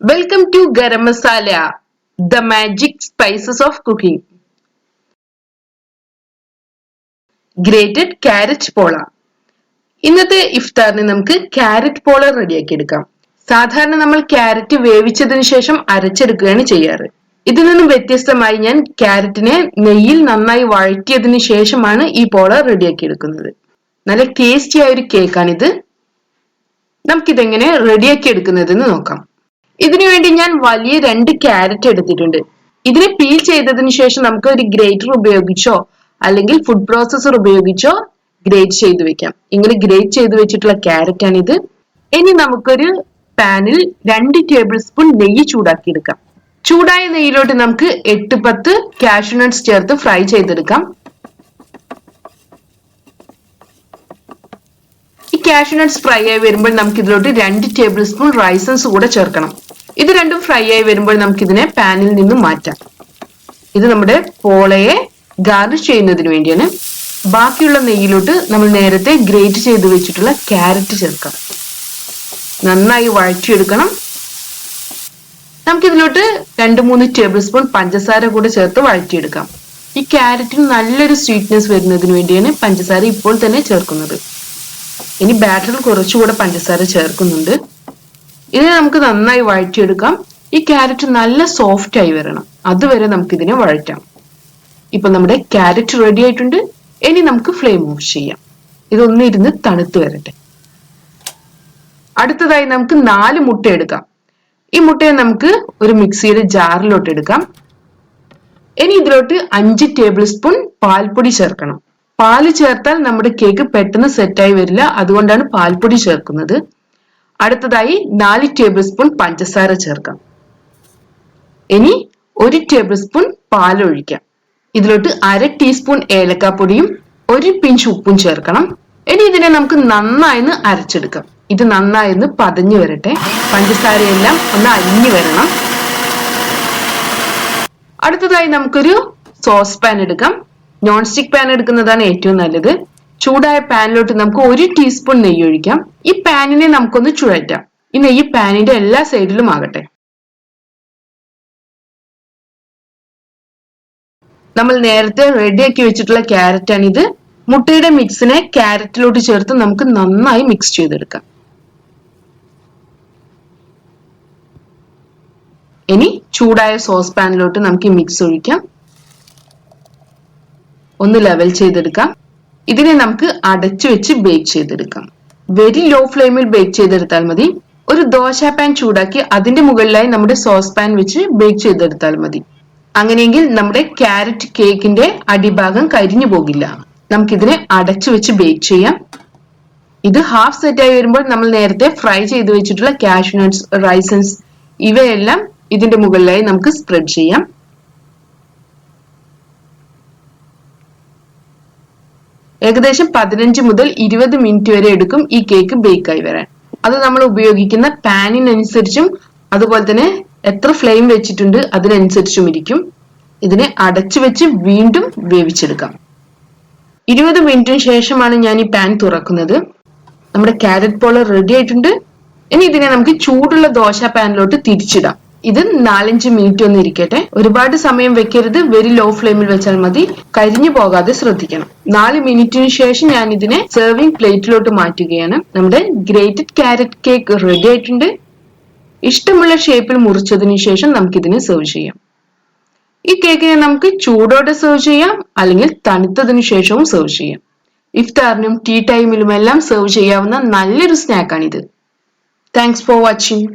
Welcome to garam masala the magic spices of cooking grated carrot pola ഇന്നത്തെ ഇഫ്താറിന് നമുക്ക് carrot പോള റെഡിയാക്കി എടുക്കാം സാധാരണ നമ്മൾ ക്യാരറ്റ് വേവിച്ചതിന് ശേഷം അരച്ചെടുക്കുകയാണ് ചെയ്യാറ്. ഇതിൽ നിന്നും വ്യത്യസ്തമായി ഞാൻ ക്യാരറ്റിനെ നെയ്യിൽ നന്നായി വഴറ്റിയതിന് ശേഷമാണ് ഈ പോള റെഡിയാക്കി എടുക്കുന്നത് നല്ല ടേസ്റ്റി ആയ ഒരു കേക്കാണിത് നമുക്കിതെങ്ങനെ റെഡിയാക്കി എടുക്കുന്നതെന്ന് നോക്കാം. ഇതിനു വേണ്ടി ഞാൻ വലിയ രണ്ട് ക്യാരറ്റ് എടുത്തിട്ടുണ്ട്. ഇതിനെ പീൽ ചെയ്തതിന് ശേഷം നമുക്ക് ഒരു ഗ്രേറ്റർ ഉപയോഗിച്ചോ അല്ലെങ്കിൽ ഫുഡ് പ്രോസസർ ഉപയോഗിച്ചോ ഗ്രേറ്റ് ചെയ്ത് വെക്കാം. ഇങ്ങനെ ഗ്രേറ്റ് ചെയ്ത് വെച്ചിട്ടുള്ള ക്യാരറ്റ് ആണ് ഇത് ഇനി നമുക്കൊരു പാനിൽ രണ്ട് ടേബിൾ സ്പൂൺ നെയ്യ് ചൂടാക്കി എടുക്കാം ചൂടായ നെയ്യിലോട്ട് നമുക്ക് എട്ട് പത്ത് കാഷ്യൂ നട്ട്സ് ചേർത്ത് ഫ്രൈ ചെയ്തെടുക്കാം. ഈ കാഷ്യൂ നട്ട്സ് ഫ്രൈ ആയി വരുമ്പോൾ നമുക്ക് ഇതിലോട്ട് രണ്ട് ടേബിൾ സ്പൂൺ റൈസൻസ് കൂടെ ചേർക്കണം. ഇത് രണ്ടും ഫ്രൈ ആയി വരുമ്പോൾ നമുക്ക് ഇതിനെ പാനിൽ നിന്നും മാറ്റാം. ഇത് നമ്മുടെ പോളയെ ഗാർണിഷ് ചെയ്യുന്നതിന് വേണ്ടിയാണ്. ബാക്കിയുള്ള നെയ്യിലോട്ട് നമ്മൾ നേരത്തെ ഗ്രേറ്റ് ചെയ്ത് വെച്ചിട്ടുള്ള ക്യാരറ്റ് ചേർക്കാം നന്നായി വഴറ്റിയെടുക്കണം. നമുക്കിതിലോട്ട് രണ്ട് മൂന്ന് ടേബിൾ സ്പൂൺ പഞ്ചസാര കൂടെ ചേർത്ത് വഴറ്റിയെടുക്കാം. ഈ ക്യാരറ്റിന് നല്ലൊരു സ്വീറ്റ്നെസ് വരുന്നതിന് വേണ്ടിയാണ് പഞ്ചസാര ഇപ്പോൾ തന്നെ ചേർക്കുന്നത്. ഇനി ബാറ്ററിൽ കുറച്ചുകൂടെ പഞ്ചസാര ചേർക്കുന്നുണ്ട്. ഇതിനെ നമുക്ക് നന്നായി വഴറ്റിയെടുക്കാം. ഈ ക്യാരറ്റ് നല്ല സോഫ്റ്റ് ആയി വരണം. അതുവരെ നമുക്ക് ഇതിനെ വഴറ്റാം. ഇപ്പൊ നമ്മുടെ ക്യാരറ്റ് റെഡി ആയിട്ടുണ്ട്. ഇനി നമുക്ക് ഫ്ലെയിം ഓഫ് ചെയ്യാം. ഇതൊന്നിരുന്ന് തണുത്ത് വരട്ടെ. അടുത്തതായി നമുക്ക് നാല് മുട്ട എടുക്കാം. ഈ മുട്ടയെ നമുക്ക് ഒരു മിക്സിയുടെ ജാറിലോട്ട് എടുക്കാം. ഇനി ഇതിലോട്ട് അഞ്ച് ടേബിൾ സ്പൂൺ പാൽപ്പൊടി ചേർക്കണം. പാൽ ചേർത്താൽ നമ്മുടെ കേക്ക് പെട്ടെന്ന് സെറ്റായി വരില്ല. അതുകൊണ്ടാണ് പാൽപ്പൊടി ചേർക്കുന്നത്. അടുത്തതായി നാല് ടേബിൾ സ്പൂൺ പഞ്ചസാര ചേർക്കാം. ഇനി ഒരു ടേബിൾ സ്പൂൺ പാലൊഴിക്കാം. ഇതിലോട്ട് അര ടീസ്പൂൺ ഏലക്കാപ്പൊടിയും ഒരു പിഞ്ച് ഉപ്പും ചേർക്കണം. ഇനി ഇതിനെ നമുക്ക് നന്നായി അരച്ചെടുക്കാം. ഇത് നന്നായി പതഞ്ഞു വരട്ടെ. പഞ്ചസാരയെല്ലാം ഒന്ന് അലിഞ്ഞു വരണം. അടുത്തതായി നമുക്കൊരു സോസ് പാൻ എടുക്കാം. നോൺ സ്റ്റിക് പാൻ എടുക്കുന്നതാണ് ഏറ്റവും നല്ലത്. ചൂടായ പാനിലോട്ട് നമുക്ക് ഒരു ടീസ്പൂൺ നെയ്യ് ഒഴിക്കാം. ഈ പാനിനെ നമുക്കൊന്ന് ചുഴറ്റാം. ഈ നെയ്യ് പാനിന്റെ എല്ലാ സൈഡിലും ആകട്ടെ. നമ്മൾ നേരത്തെ റെഡിയാക്കി വെച്ചിട്ടുള്ള ക്യാരറ്റ് ആണ് ഇത് മുട്ടയുടെ മിക്സിനെ ക്യാരറ്റിലോട്ട് ചേർത്ത് നമുക്ക് നന്നായി മിക്സ് ചെയ്തെടുക്കാം. ഇനി ചൂടായ സോസ് പാനിലോട്ട് നമുക്ക് മിക്സ് ഒഴിക്കാം. ഒന്ന് ലെവൽ ചെയ്തെടുക്കാം. ഇതിനെ നമുക്ക് അടച്ചു വെച്ച് ബേക്ക് ചെയ്തെടുക്കാം. വെരി ലോ ഫ്ലെയിമിൽ ബേക്ക് ചെയ്തെടുത്താൽ മതി. ഒരു ദോശ പാൻ ചൂടാക്കി അതിന്റെ മുകളിലായി നമ്മുടെ സോസ് പാൻ വെച്ച് ബേക്ക് ചെയ്തെടുത്താൽ മതി. അങ്ങനെയെങ്കിൽ നമ്മുടെ ക്യാരറ്റ് കേക്കിന്റെ അടിഭാഗം കരിഞ്ഞു പോകില്ല. നമുക്കിതിനെ അടച്ചു വെച്ച് ബേക്ക് ചെയ്യാം. ഇത് ഹാഫ് സെറ്റ് ആയി വരുമ്പോൾ നമ്മൾ നേരത്തെ ഫ്രൈ ചെയ്ത് വെച്ചിട്ടുള്ള കാഷ്യൂ റൈസൻസ് ഇവയെല്ലാം ഇതിന്റെ മുകളിലായി നമുക്ക് സ്പ്രെഡ് ചെയ്യാം. ഏകദേശം പതിനഞ്ച് മുതൽ ഇരുപത് മിനിറ്റ് വരെ എടുക്കും ഈ കേക്ക് ബേക്കായി വരാൻ. അത് നമ്മൾ ഉപയോഗിക്കുന്ന പാനിനനുസരിച്ചും അതുപോലെ തന്നെ എത്ര ഫ്ലെയിം വെച്ചിട്ടുണ്ട് അതിനനുസരിച്ചും ഇരിക്കും. ഇതിനെ അടച്ചു വെച്ച് വീണ്ടും വേവിച്ചെടുക്കാം. ഇരുപത് മിനിറ്റിന് ശേഷമാണ് ഞാൻ ഈ പാൻ തുറക്കുന്നത്. നമ്മുടെ ക്യാരറ്റ് പോളർ റെഡി ആയിട്ടുണ്ട്. ഇനി ഇതിനെ നമുക്ക് ചൂടുള്ള ദോശ പാനിലോട്ട് തിരിച്ചിടാം. ഇത് നാലഞ്ച് മിനിറ്റ് ഒന്ന് ഇരിക്കട്ടെ. ഒരുപാട് സമയം വെക്കരുത്. വെരി ലോ ഫ്ലെയിമിൽ വെച്ചാൽ മതി. കരിഞ്ഞു പോകാതെ ശ്രദ്ധിക്കണം. നാല് മിനിറ്റിന് ശേഷം ഞാൻ ഇതിനെ സെർവിംഗ് പ്ലേറ്റിലോട്ട് മാറ്റുകയാണ്. നമ്മുടെ ഗ്രേറ്റഡ് ക്യാരറ്റ് കേക്ക് റെഡി ആയിട്ടുണ്ട്. ഇഷ്ടമുള്ള ഷേപ്പിൽ മുറിച്ചതിന് ശേഷം നമുക്കിതിനെ സെർവ് ചെയ്യാം. ഈ കേക്കിനെ നമുക്ക് ചൂടോടെ സെർവ് ചെയ്യാം. അല്ലെങ്കിൽ തണുത്തതിനു ശേഷവും സെർവ് ചെയ്യാം. ഇഫ്താറിനും ടീ ടൈമിലും എല്ലാം സെർവ് ചെയ്യാവുന്ന നല്ലൊരു സ്നാക്കാണിത് താങ്ക്സ് ഫോർ വാച്ചിങ്